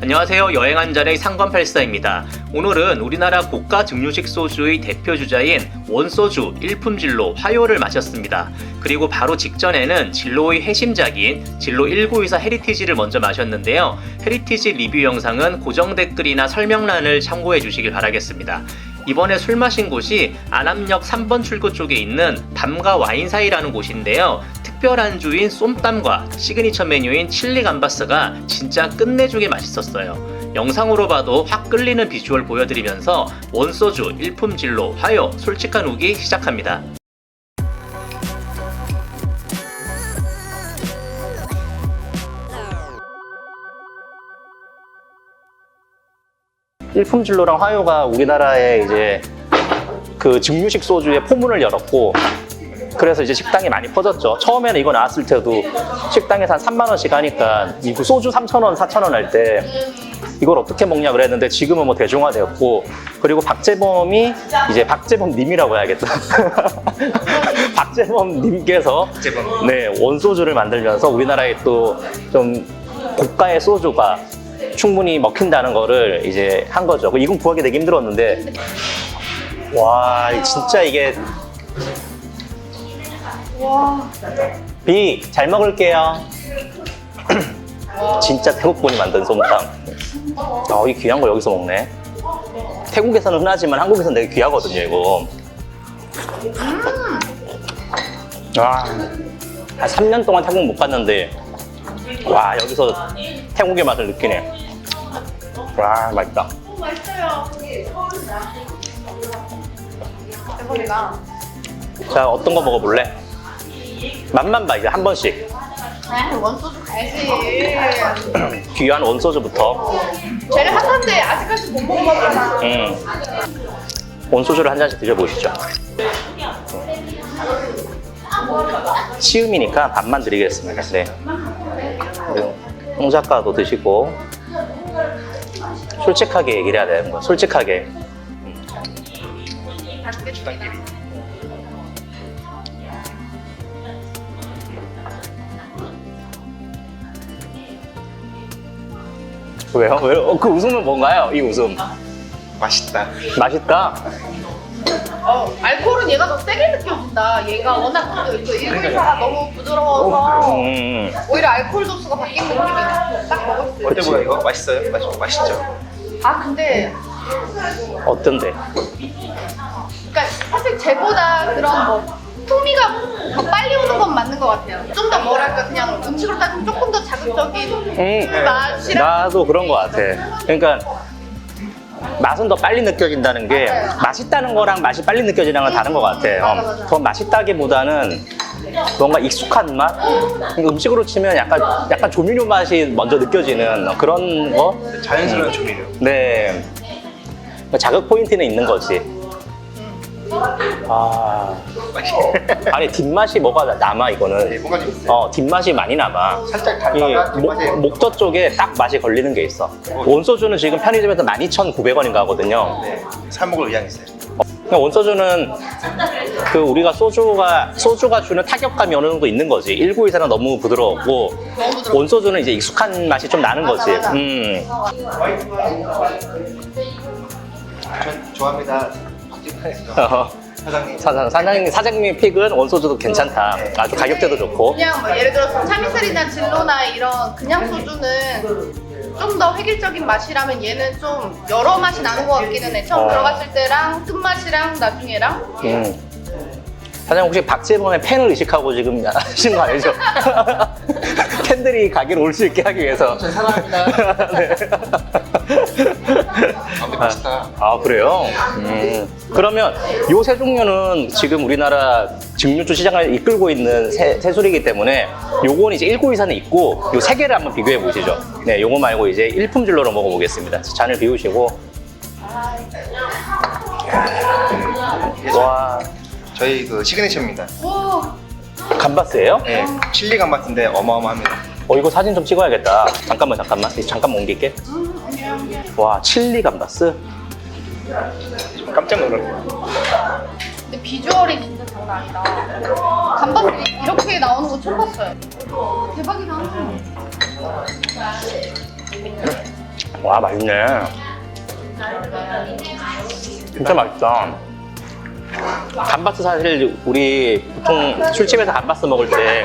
안녕하세요. 여행 한 잔의 상관팔사입니다. 오늘은 우리나라 고가 증류식 소주의 대표 주자인 원소주 일품진로 화요를 마셨습니다. 그리고 바로 직전에는 진로의 해심작인 진로 1924 헤리티지를 먼저 마셨는데요. 헤리티지 리뷰 영상은 고정 댓글이나 설명란을 참고해 주시길 바라겠습니다. 이번에 술 마신 곳이 안암역 3번 출구 쪽에 있는 밤과 와인 사이라는 곳인데요. 특별 안주인 쏨땀과 시그니처 메뉴인 칠리 감바스가 진짜 끝내주게 맛있었어요. 영상으로 봐도 확 끌리는 비주얼 보여드리면서 원소주 일품진로 화요 솔직한 후기 시작합니다. 일품진로랑 화요가 우리나라에 이제 그 증류식 소주의 포문을 열었고 그래서 이제 식당이 많이 퍼졌죠. 처음에는 이거 나왔을 때도 식당에서 한 3만 원씩 하니까 이거 소주 3천 원, 4천 원 할 때 이걸 어떻게 먹냐 그랬는데 지금은 뭐 대중화되었고 그리고 박재범이 이제 박재범 님이라고 해야겠다. 박재범 님께서. 네 원소주를 만들면서 우리나라에 또 좀 고가의 소주가 충분히 먹힌다는 거를 이제 한 거죠. 이건 구하기 되게 힘들었는데 와 진짜 이게 비 잘 먹을게요. 진짜 태국분이 만든 솜탕. 아, 이 귀한 걸 여기서 먹네. 태국에서는 흔하지만 한국에서는 되게 귀하거든요, 이거. 와, 한 3년 동안 태국 못 갔는데, 와, 여기서 태국의 맛을 느끼네. 와, 맛있다. 대박이다. 자, 어떤 거 먹어볼래? 맛만 봐, 이제 한 번씩. 아, 원소주 가야지. 귀한 원소주부터. 쟤는 핫한데 아직까지 못 먹어봤잖아. 음. 원소주를 한 잔씩 드셔보시죠. 시음이니까 반만 드리겠습니다. 네. 그리고 홍 작가도 드시고 솔직하게 얘기를 해야 되는 거야. 솔직하게. 왜요? 왜요? 어, 그 웃음은 뭔가요? 이 웃음. 맛있다. 맛있다. 어, 알코올은 얘가 더 세게 느껴진다. 얘가 워낙 그, 그 일부이사가 너무 부드러워서 음. 오히려 알코올 도수가 바뀐 느낌이 딱 먹을 수 있어. 어때 보여 이거? 맛있어요? 맛, 맛있죠? 아 근데 어떤데? 그러니까 사실 쟤보다 그런 뭐 풍미가 더 빨리 오는 건 맞는 것 같아요. 좀 더 뭐랄까 그냥 음식으로 따지면 조금 더 자극적인 음. 맛이랑 나도 그런 것 같아. 그러니까 맛은 더 빨리 느껴진다는 게 맞아요. 맛있다는 거랑 맛이 빨리 느껴지는 건 다른 것 같아. 어, 맞아, 맞아. 더 맛있다기보다는 뭔가 익숙한 맛? 음식으로 치면 약간 약간 조미료 맛이 먼저 느껴지는 그런 거? 자연스러운 조미료. 네. 자극 포인트는 있는 거지. 아. 아니 뒷맛이 뭐가 남아 네, 이거는. 뭐가 좀 있어요. 어, 뒷맛이 많이 남아. 살짝 이 달다가 목, 뒷맛이 목젖 쪽에 딱 맛이 걸리는 게 있어. 원소주는 지금 편의점에서 12,900원인가 하거든요. 네, 사 먹을 의향 있어요. 그러니까 원소주는 그 우리가 소주가 소주가 주는 타격감이 어느 정도 있는 거지. 1924는 너무 부드러웠고 부드러워. 원소주는 이제 익숙한 맛이 좀 나는 거지. 맞아. 음. 전 좋아합니다. 어, 사장님. 사장, 사장님, 사장님 픽은 원소주도 괜찮다. 아주 가격대도 좋고. 그냥 뭐 예를 들어서 참이슬이나 진로나 이런 그냥 소주는 좀 더 획일적인 맛이라면 얘는 좀 여러 맛이 나는 것 같기는 해. 처음 어. 들어갔을 때랑 끝맛이랑 나중에랑. 음. 사장님 혹시 박재범의 팬을 의식하고 지금 하시는 거 아니죠? 팬들이 가게로 올 수 있게 하기 위해서. 전 사랑합니다. 네. 아, 맛있다. 아 그래요? 음. 그러면 요 세 종류는 지금 우리나라 증류주 시장을 이끌고 있는 새, 새술이기 때문에 요건 이제 1924는 있고 요 세 개를 한번 비교해 보시죠. 네, 요거 말고 이제 일품질로로 먹어보겠습니다. 잔을 비우시고. 와, 저희 그 시그니처입니다. 와, 감바스예요? 네, 칠리 감바스인데 어마어마합니다. 어 이거 사진 좀 찍어야겠다. 잠깐만 잠깐만 잠깐만 옮길게. 와 칠리 감바스. 좀 깜짝 놀랐어요. 근데 비주얼이 진짜 장난 아니다. 감바스 이렇게 나오는 거 처음 봤어요. 대박이다. 와 맛있네. 진짜 맛있다. 감바스 사실 우리 보통 술집에서 감바스 먹을 때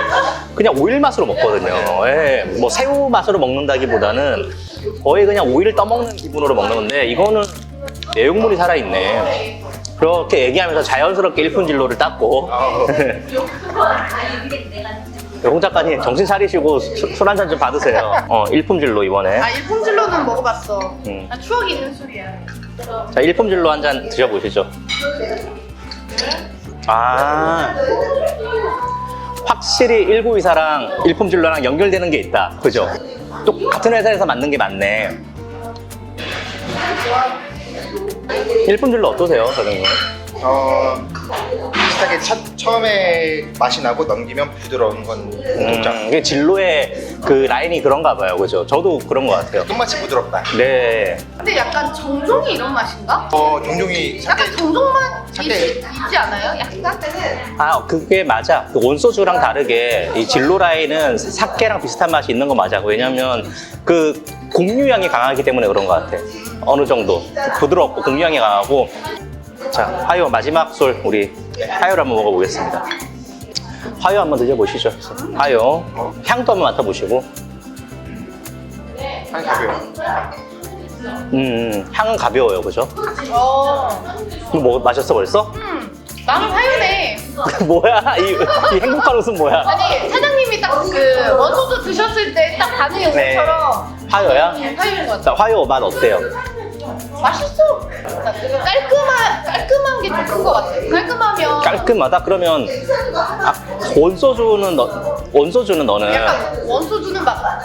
그냥 오일 맛으로 먹거든요. 예, 뭐 새우 맛으로 먹는다기보다는 거의 그냥 오일을 떠먹는 기분으로 먹는 건데 이거는 내용물이 살아있네. 그렇게 얘기하면서 자연스럽게 1분 진로를 땄고 홍 작가님 정신 차리시고 술 한 잔 좀 받으세요. 어, 일품질로 이번에. 아 일품질로는 먹어봤어. 음. 아, 추억이 있는 술이야. 자, 일품질로 한 잔 드셔보시죠. 아, 확실히 1924랑 일품질로랑 연결되는 게 있다. 그죠? 또 같은 회사에서 만든 게 맞네. 일품질로 어떠세요, 사장님? 어, 비슷하게 첫, 처음에 맛이 나고 넘기면 부드러운 건 음, 독장. 이게 진로의 그 라인이 그런가 봐요. 그죠? 저도 그런 것 같아요. 끝맛이 부드럽다. 네. 근데 약간 정종이 이런 맛인가? 어, 종종이 약간 삭제. 정종 맛이 삭제. 있지 않아요? 약간? 아, 그게 맞아. 그 원소주랑 다르게 이 진로 라인은 사케랑 비슷한 맛이 있는 거 맞아. 왜냐면 그 공유향이 강하기 때문에 그런 것 같아. 어느 정도 부드럽고 공유향이 강하고. 자, 화요 마지막 술 우리 화요를 한번 먹어보겠습니다. 화요 한번 드셔보시죠. 화요 향도 한번 맡아보시고. 향이 가벼워. 음, 음, 향은 가벼워요, 그죠? 어. 이거 뭐 마셨어 벌써? 음. 나는 화요네. 뭐야? 이, 이 행복한 웃음 뭐야? 아니 사장님이 딱 그 원소주 드셨을 때 딱 반응이 온 네. 것처럼 화요야? 음, 화요인 것 같아. 자, 화요 맛 어때요? 맛있어. 깔끔한 깔끔한 게 좀 큰 것 같아. 깔끔하면 깔끔하다? 그러면 아, 원소주는 너, 원소주는 너는 약간 원소주는 막, 다-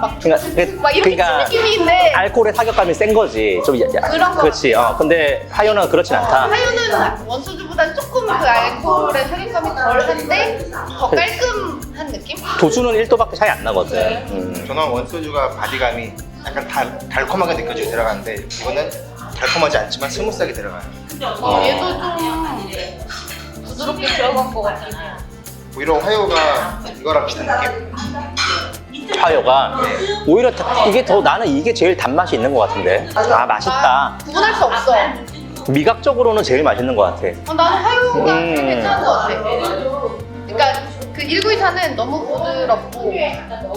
막, 그러니까, 그- 막 이렇게 그러니까 친 느낌인데 알코올의 타격감이 센 거지. 좀 야, 야, 그런 거 그렇지. 어, 근데 화요는 그렇진 않다. 화요는 원소주보다 조금 그 알코올의 사격감이 덜한데 더그 깔끔한 느낌? 도수는 1도밖에 차이 안 나거든. 음. 저는 원소주가 바디감이 약간 달, 달콤하게 느껴지고 들어가는데 이거는 달콤하지 않지만 스무스하게 들어가요. 어, 얘도 좀 부드럽게 들어간 것 같긴 해요. 오히려 화요가 이거랑 비슷한 느낌? 화요가 오히려 다- 이게 더 나는 이게 제일 단맛이 있는 것 같은데. 아 맛있다. 아, 구분할 수 없어. 미각적으로는 제일 맛있는 것 같아. 어, 나는 화요가 음. 괜찮은 것 같아. 그 1924는 너무 부드럽고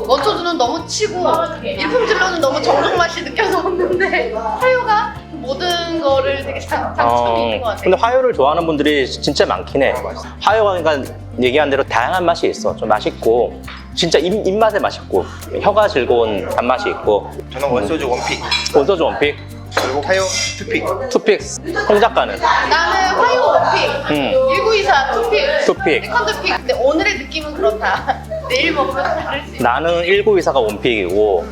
원소주는 너무 치고 일품질로는 너무 정종 맛이 느껴졌는데 화요가 모든 거를 되게 장, 장점이 있는 것 같아. 어, 근데 화요를 좋아하는 분들이 진짜 많긴 해. 어. 화요가 그러니까 얘기한 대로 다양한 맛이 있어. 좀 맛있고 진짜 입, 입맛에 맛있고 혀가 즐거운 단맛이 있고 저는 원소주 원픽 원소주 원픽, 그리고 화요 투픽. 투픽, 홍 작가는 나는 화요 원픽, 음. 1924 투픽, 투픽. 세컨드 픽. 근데 오늘의 느낌은 그렇다. 내일 먹으면 다를 수 있어. 나는 1924가 원픽이고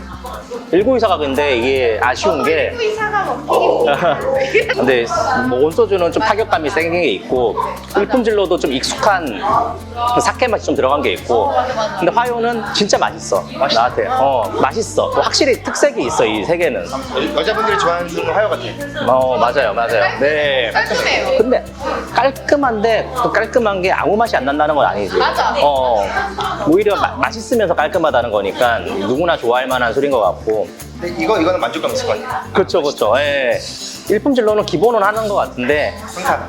1924가 근데 이게 아쉬운 게 1924가 원픽이 근데 뭐 원소주는 좀 타격감이 센 게 있고 일품질로도 좀 익숙한 그 사케 맛이 좀 들어간 게 있고 맞아. 근데 화요는 진짜 맛있어 나한테. 어 맛있어. 확실히 특색이 있어 이 세 개는. 여- 여자분들이 좋아하는 술은 화요 같아요. 어 맞아요 맞아요. 네. 깔끔해요. 근데 깔끔한데 그 깔끔한 게 아무 맛이 안 난다는 건 아니지. 맞아. 어 오히려 마- 맛있으면서 깔끔하다는 거니까 누구나 좋아할 만한 술인 것 같고 근데 이거 이거는 만족감 있을 것 같아요. 그렇죠 그렇죠 예. 일품질로는 기본은 하는 것 같은데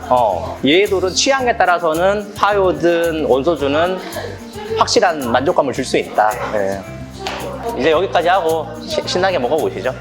어, 얘들은 취향에 따라서는 화요든 원소주는 확실한 만족감을 줄 수 있다. 예. 이제 여기까지 하고 시- 신나게 먹어보시죠.